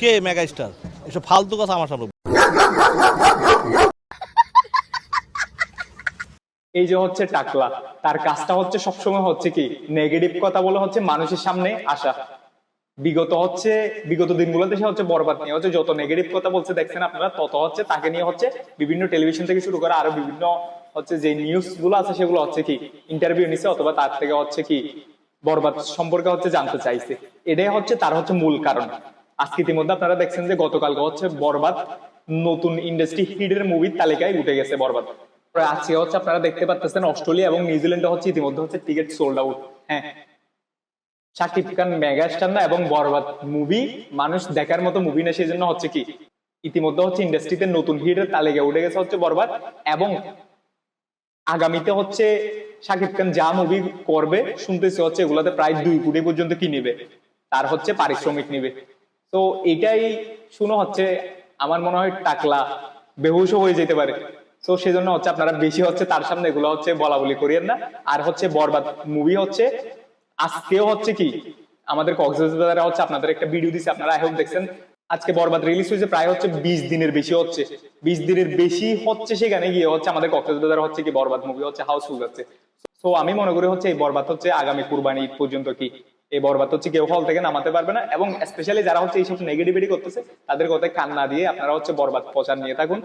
কে mega star এসব ফালতু কথা আমার সামনে এই যে হচ্ছে টাকলা, তার কাজটা হচ্ছে সবসময় হচ্ছে কি নেগেটিভ কথা বলে হচ্ছে মানুষের সামনে আসা। বিগত হচ্ছে, বিগত দিনগুলোতে সে হচ্ছে বরবাদ নিয়ে হচ্ছে যত নেগেটিভ কথা বলছে, দেখছেন আপনারা, তত হচ্ছে তাকে নিয়ে হচ্ছে বিভিন্ন টেলিভিশন থেকে শুরু করে আরও বিভিন্ন হচ্ছে যে নিউজগুলো আছে, সেগুলো হচ্ছে কি ইন্টারভিউ নিছে অথবা তার থেকে হচ্ছে কি বরবাদ সম্পর্কে হচ্ছে জানতে চাইছে। এটাই হচ্ছে তার হচ্ছে মূল কারণ। আজকে ইতিমধ্যে আপনারা দেখছেন যে গতকালকে হচ্ছে বরবাদ নতুন ইন্ডাস্ট্রি হিটের মুভির তালিকায় উঠে গেছে বরবাদ। আজকে হচ্ছে আপনারা দেখতে পাচ্ছেন অস্ট্রেলিয়া এবং নিউজিল্যান্ডে হচ্ছে ইতিমধ্যে হচ্ছে টিকিট সোল্ড আউট হ্যাঁ। শাকিব খান মেগাস্টার এবং বরবাদ মুভি মানুষ দেখার মতো মুভি না সেই জন্য হচ্ছে কি, ইতিমধ্যে হচ্ছে ইন্ডাস্ট্রিতে নতুন হিটের তালিকায় উঠে গেছে হচ্ছে বরবাদ এবং আগামীতে হচ্ছে শাকিব খান যা মুভি করবে, শুনতেছি হচ্ছে এগুলাতে প্রায় দুই কোটি পর্যন্ত কি নিবে, তার হচ্ছে পারিশ্রমিক নিবে। তো এটাই শুনো হচ্ছে আমার মনে হয় টাকলা বেহুশ হয়ে যেতে পারে। তো সেজন্য হচ্ছে আপনারা বেশি হচ্ছে তার সামনে এগুলো হচ্ছে বলা বলি করিয়েন না। আর হচ্ছে বরবাদ মুভি হচ্ছে, আজকেও হচ্ছে কি, আমাদের কক্সবাজারে হচ্ছে আপনাদের একটা ভিডিও দিছে, আপনারা এখন দেখছেন। আজকে বরবাদ রিলিজ হয়েছে, প্রায় হচ্ছে বিশ দিনের বেশি হচ্ছে। বিশ দিনের বেশি হচ্ছে সেখানে গিয়ে হচ্ছে আমাদের কক্সবাজারে হচ্ছে কি বরবাদ মুভি হচ্ছে হাউসফুল যাচ্ছে। তো আমি মনে করি হচ্ছে এই বরবাদ হচ্ছে আগামী কুরবানি পর্যন্ত কি এই বরবাদ হচ্ছে কেউ হল থেকে নামাতে পারবে না এবং স্পেশালি যারা হচ্ছে এইসব নেগেটিভিটি করতেছে তাদের কথায় কান্না দিয়ে আপনারা হচ্ছে বরবাদ প্রচার নিয়ে থাকুন।